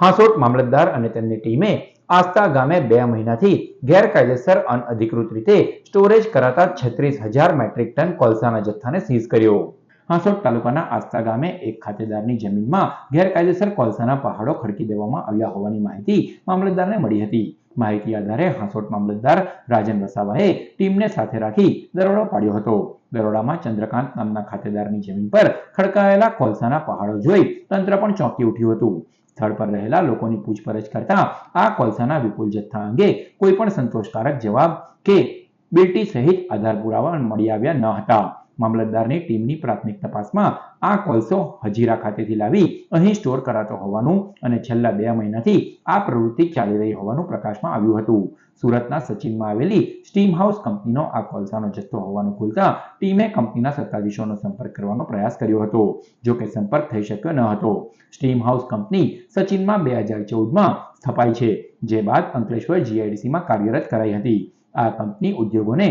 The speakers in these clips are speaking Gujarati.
હાંસોટ મામલતદાર અને તેમની ટીમે આસ્તા ગામે બે મહિનાથી ગેરકાયદેસર અનઅધિકૃત રીતે સ્ટોરેજ કરાતા છત્રીસ હજાર મેટ્રિક ટન કોલસાના જથ્થાને સીઝ કર્યો. હાંસોટ તાલુકાના આસ્તા ગામે એક ખાતેદારની જમીનમાં ગેરકાયદેસર કોલસાના પહાડો ખડકી દેવામાં આવ્યા હોવાની માહિતી મામલતદારને મળી હતી. માહિતી આધારે હાંસોટ મામલતદાર રાજન વસાવાએ ટીમને સાથે રાખી દરોડો પાડ્યો હતો. દરોડામાં ચંદ્રકાંત નામના ખાતેદારની જમીન પર ખડકાયેલા કોલસાના પહાડો જોઈ તંત્ર પણ ચોંકી ઉઠ્યું હતું. સ્થળ પર રહેલા લોકોની પૂછપરછ કરતા આ કોલસાના વિપુલ જથ્થા અંગે કોઈ પણ સંતોષકારક જવાબ કે બિલ્ટી સહિત આધાર પુરાવા મળી આવ્યા ન હતા. મામલતદારની ટીમની પ્રાથમિક તપાસમાં આ કોલસો હજીરા ખાતેથી લાવી અહીં સ્ટોર કરાતો હોવાનું અને છેલ્લા બે મહિનાથી આ પ્રવૃત્તિ ચાલી રહી હોવાનું પ્રકાશમાં આવ્યું હતું. સુરતના સચિનમાં આવેલી સ્ટીમ હાઉસ કંપનીનો આ કોલસાનો જથ્થો હોવાનું ખુલતા ટીમે કંપનીના સત્તાધીશોનો સંપર્ક કરવાનો પ્રયાસ કર્યો હતો, જો કે સંપર્ક થઈ શક્યો ન હતો. સ્ટીમ હાઉસ કંપની સચિનમાં બે હજાર ચૌદમાં સ્થપાઈ છે, જે બાદ અંકલેશ્વર જીઆઈડીસીમાં કાર્યરત કરાઈ હતી. આ કંપની ઉદ્યોગોને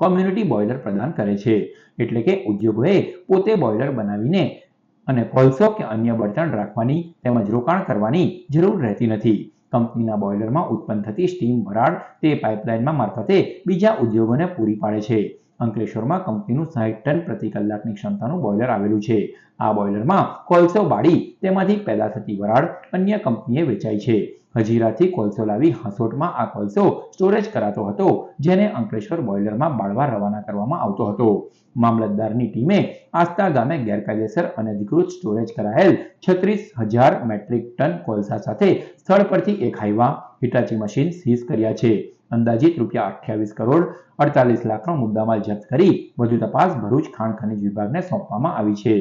કોમ્યુનિટી બોઇલર પ્રદાન કરે છે. એટલે કે ઉદ્યોગોએ પોતે બોઇલર બનાવીને અને કોલસો કે અન્ય બળતણ રાખવાની તેમજ રોકાણ કરવાની જરૂર રહેતી નથી. કંપનીના બોઇલરમાં ઉત્પન્ન થતી સ્ટીમ વરાળ તે પાઇપલાઇનમાં મારફતે બીજા ઉદ્યોગોને પૂરી પાડે છે. અંકલેશ્વરમાં કંપનીનું સાહીઠ ટન પ્રતિ કલાકની ક્ષમતાનું બોઇલર આવેલું છે. આ બોઇલરમાં કોલસો બાળી તેમાંથી પેદા થતી વરાળ અન્ય કંપનીએ વેચાય છે. હજીરાથી કોલસો લાવી હાંસોટમાં આ કોલસો સ્ટોરેજ કરાતો હતો, જેને અંકલેશ્વર બોઇલરમાં બાળવા રવાના કરવામાં આવતો હતો. મામલતદારની ટીમે આસ્તા ગામે ગેરકાયદેસર અનધિકૃત સ્ટોરેજ કરાયેલ છત્રીસ હજાર મેટ્રિક ટન કોલસા સાથે સ્થળ પરથી એક હાઈવા હિટાચી મશીન સીઝ કર્યા છે. અંદાજિત રૂપિયા અઠ્યાવીસ કરોડ અડતાલીસ લાખનો મુદ્દામાલ જપ્ત કરી વધુ તપાસ ભરૂચ ખાણ ખનીજ વિભાગને સોંપવામાં આવી છે.